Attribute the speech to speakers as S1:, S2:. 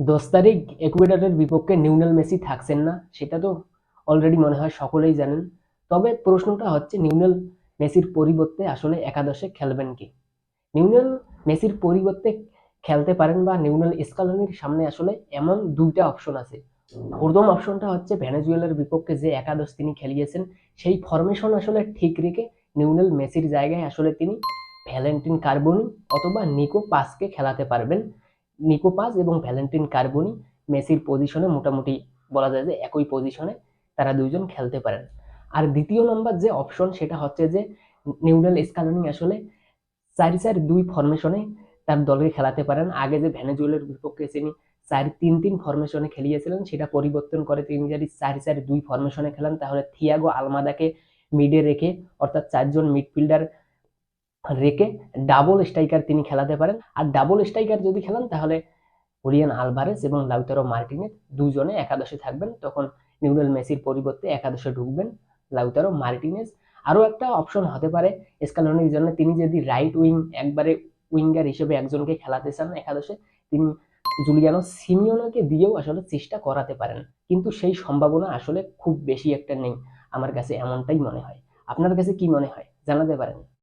S1: দশ তারিখ একুয়েডরের বিপক্ষে নিউনেল মেসি থাকছেন না, সেটা তো অলরেডি মনে হয় সকলেই জানেন। তবে প্রশ্নটা হচ্ছে নিউনেল মেসির পরিবর্তে আসলে একাদশে খেলবেন কি? নিউনেল মেসির পরিবর্তে খেলতে পারেন বা নিউনেল স্কালনির সামনে আসলে এমন দুইটা অপশন আছে। প্রথম অপশনটা হচ্ছে ভেনেজুয়েলার বিপক্ষে যে একাদশ তিনি খেলিয়েছেন, সেই ফরমেশন আসলে ঠিক রেখে নিউনেল মেসির জায়গায় আসলে তিনি ভ্যালেন্টিন কার্বনি অথবা নিকো পাসকে খেলাতে পারবেন। নিকো পাস এবং ভ্যালেন্টিন কার্বনি মেসির পজিশনে মোটামুটি বলা যায় যে একই পজিশনে তারা দুইজন খেলতে পারেন। আর দ্বিতীয় নম্বর যে অপশন সেটা হচ্ছে যে নিউডেল স্কালনি আসলে চারি চার দুই ফরমেশনে তার দলকে খেলাতে পারেন। আগে যে ভেনেজুয়েলের বিপক্ষে তিনি চার তিন তিন ফরমেশনে খেলিয়েছিলেন, সেটা পরিবর্তন করে তিনি যদি চারি চার দুই ফরমেশনে খেলেন, তাহলে থিয়াগো আলমাদাকে মিডে রেখে অর্থাৎ চারজন মিডফিল্ডার রেখে ডাবল স্ট্রাইকার তিনি খেলাতে পারেন। আর ডাবল স্ট্রাইকার যদি খেলান, তাহলে হুলিয়ান আলভারেস এবং লাউতারো মার্টিনেজ দুজনে একাদশে থাকবেন। তখন নিউনেল মেসির পরিবর্তে একাদশে ঢুকবেন লাউতারো মার্টিনেজ। আরও একটা অপশন হতে পারে স্কালনির জন্য। তিনি যদি রাইট উইং একবারে উইঙ্গার হিসেবে একজনকে খেলাতে চান একাদশে, তিনি জুলিয়ানো সিমিওনাকে দিয়েও আসলে চেষ্টা করাতে পারেন। কিন্তু সেই সম্ভাবনা আসলে খুব বেশি একটা নেই। আমার কাছে এমনটাই মনে হয়। আপনার কাছে কি মনে হয়? জানাতে পারেন।